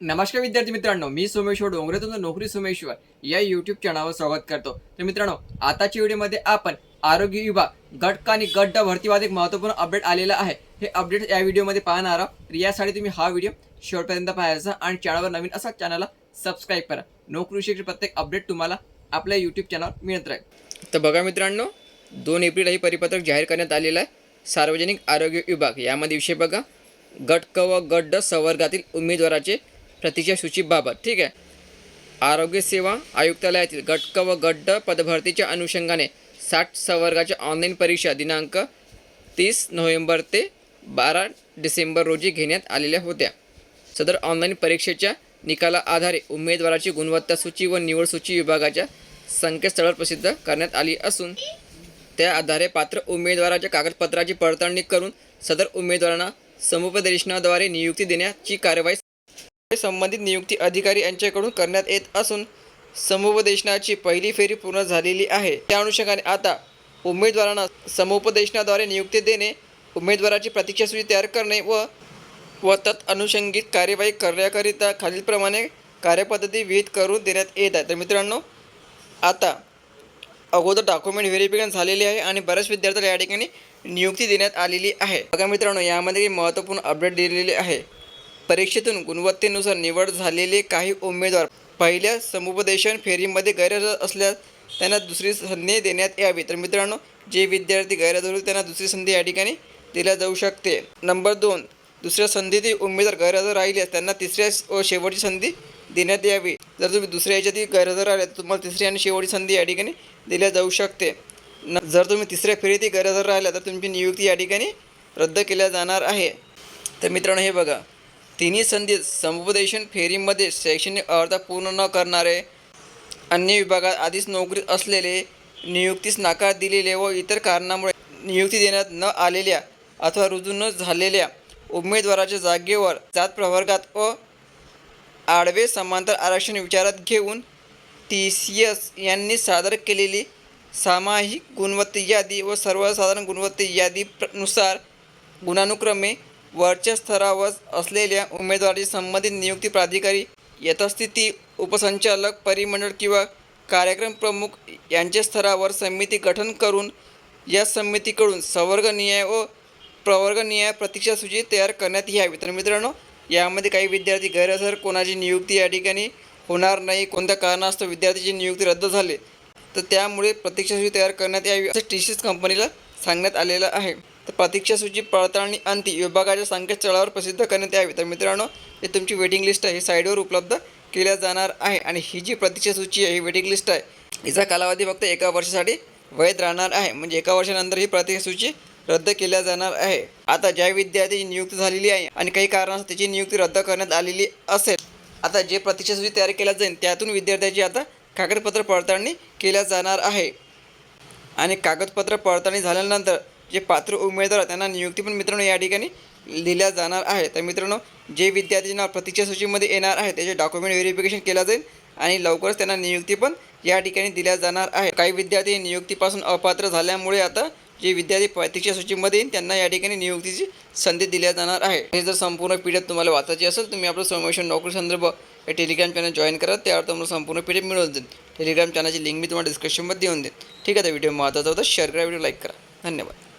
नमस्कार विद्यार्थी मित्रांनो मी सोमेश्वर डोंगरे तुमचं नोकरी सोमेश्वर या युट्यूब चॅनलवर स्वागत करतो. तर मित्रांनो आताच्या व्हिडिओमध्ये आपण आरोग्य विभाग गट आणि गट भरतीवाद एक महत्त्वपूर्ण अपडेट आलेला आहे. हे अपडेट या व्हिडिओमध्ये पाहणार आहोत. तर यासाठी तुम्ही हा व्हिडिओ शेवटपर्यंत पाहायचा आणि चॅनलवर नवीन असा चॅनलला सबस्क्राईब करा. नोकरीविषयीचे प्रत्येक अपडेट तुम्हाला आपल्या यूट्यूब चॅनल मिळत राहील. तर बघा मित्रांनो दोन एप्रिल हे परिपत्रक जाहीर करण्यात आलेलं आहे. सार्वजनिक आरोग्य विभाग यामध्ये विषय बघा. गट क व गट ड संवर्गातील उमेदवाराचे प्रतीक्षा सूचीबाबत ठीक आहे? आरोग्य सेवा आयुक्तालयातील गटक व गड्ड पदभरतीच्या अनुषंगाने साठ संवर्गाच्या ऑनलाईन परीक्षा दिनांक तीस नोव्हेंबर ते बारा डिसेंबर रोजी घेण्यात आलेल्या होत्या. सदर ऑनलाईन परीक्षेच्या निकाला आधारे उमेदवाराची गुणवत्ता सूची व निवड सूची विभागाच्या संकेतस्थळावर प्रसिद्ध करण्यात आली असून त्या आधारे पात्र उमेदवाराच्या कागदपत्राची पडताळणी करून सदर उमेदवारांना समुपदेशनाद्वारे नियुक्ती देण्याची कार्यवाही संबंधित नियुक्ती अधिकारी यांच्याकडून करण्यात येत असून समुपदेशनाची पहिली फेरी पूर्ण झालेली आहे. त्या अनुषंगाने आता उमेदवारांना समुपदेशनाद्वारे नियुक्ती देणे उमेदवाराची प्रतीक्षा सूची तयार करणे व व तत् अनुषंगिक कार्यवाही करण्याकरिता खालीलप्रमाणे कार्यपद्धती विहित करून देण्यात येत आहे. तर मित्रांनो आता अगोदर डॉक्युमेंट व्हेरिफिकेशन झालेले आहे आणि बऱ्याच विद्यार्थ्याला या ठिकाणी नियुक्ती देण्यात आलेली आहे. बघा मित्रांनो यामध्ये महत्त्वपूर्ण अपडेट दिलेले आहे. परीक्षेतून गुणवत्तेनुसार निवड झालेले काही उमेदवार पहिल्या समुपदेशन फेरीमध्ये गैरहजर असल्यास त्यांना दुसरी संधी देण्यात यावी. तर मित्रांनो जे विद्यार्थी गैरहजर होते त्यांना दुसरी संधी या ठिकाणी दिल्या जाऊ शकते. नंबर दोन दुसऱ्या संधीतील उमेदवार गैरहजर राहिल्यास त्यांना तिसऱ्या व शेवटची संधी देण्यात यावी. जर तुम्ही दुसऱ्या याच्यात गैरहजर राहिले तर तुम्हाला तिसरी आणि शेवटची संधी या ठिकाणी दिल्या जाऊ शकते. न जर तुम्ही तिसऱ्या फेरीतही गैरहजर राहिला तर तुमची नियुक्ती या ठिकाणी रद्द केल्या जाणार आहे. तर मित्रांनो हे बघा. तिन्ही संधी समुपदेशन फेरीमध्ये शैक्षणिक अर्हता पूर्ण न करणारे अन्य विभागात आधीच नोकरीत असलेले नियुक्तीस नकार दिलेले व इतर कारणामुळे नियुक्ती देण्यात न आलेल्या अथवा रुजू न झालेल्या उमेदवाराच्या जागेवर जात प्रवर्गात व आडवे समांतर आरक्षण विचारात घेऊन टी सी एस यांनी सादर केलेली सामायिक गुणवत्ता यादी व सर्वसाधारण गुणवत्ता यादी नुसार गुणानुक्रमे वरच्या स्तरावर असलेल्या उमेदवारी संबंधित नियुक्ती प्राधिकारी यथास्थिती उपसंचालक परिमंडळ किंवा कार्यक्रम प्रमुख यांच्या स्तरावर समिती गठन करून या समितीकडून संवर्गनिहाय व प्रवर्गनिय प्रतीक्षा सूची तयार करण्यात यावी. तर मित्रांनो यामध्ये काही विद्यार्थी गैरहजर कोणाची नियुक्ती या ठिकाणी होणार नाही कोणत्या कारणास्तव विद्यार्थ्याची नियुक्ती रद्द झाली तर त्यामुळे प्रतीक्षा सूची तयार करण्यात यावी असं टी सी एस कंपनीला सांगण्यात आलेलं आहे. तर प्रतीक्षा सूची पडताळणी अंती विभागाच्या संकेतस्थळावर प्रसिद्ध करण्यात यावी. तर मित्रांनो हे तुमची वेटिंग लिस्ट आहे. ही साईडवर उपलब्ध केल्या जाणार आहे. आणि ही जी प्रतीक्षा सूची आहे ही वेटिंग लिस्ट आहे हिचा कालावधी फक्त एका वर्षासाठी वैध राहणार आहे. म्हणजे एका वर्षानंतर ही प्रतीक्षा सूची रद्द केल्या जाणार आहे. आता ज्या विद्यार्थ्याची नियुक्ती झालेली आहे आणि काही कारणास्तव त्याची नियुक्ती रद्द करण्यात आलेली असेल आता जे प्रतीक्षा सूची तयार केल्या जाईल त्यातून विद्यार्थ्याची आता कागदपत्र पडताळणी केल्या जाणार आहे. आणि कागदपत्र पडताळणी झाल्यानंतर जे पात्र उमेदवार त्यांना नियुक्ती पण मित्रांनो या ठिकाणी दिल्या जाणार आहे. तर मित्रांनो जे विद्यार्थी नाव प्रतीक्षा सूचीमध्ये येणार आहे त्याचे डॉक्युमेंट व्हेरिफिकेशन केलं जाईल आणि लवकरच त्यांना नियुक्ती पण या ठिकाणी दिल्या जाणार आहे. काही विद्यार्थी नियुक्तीपासून अपात्र झाल्यामुळे आता जे विद्यार्थी प्रतीक्षा सूचीमध्ये येईल त्यांना या ठिकाणी नियुक्तीची संधी दिल्या जाणार आहे. हे जर संपूर्ण पी तुम्हाला वाचायची असेल तुम्ही आपलं सोमेशन नोकरी संदर्भ हे टेलिग्राम चॅनल जॉईन करा. त्यावर तुम्हाला संपूर्ण पीडीएफ मिळून जाईल. टेलिग्राम चॅनलची लिंक मी तुम्हाला डिस्क्रिप्शनमध्ये देऊन देईन. ठीक आहे तर व्हिडिओ महत्त्वाचा होता शेअर करा व्हिडिओ लाईक करा. धन्यवाद.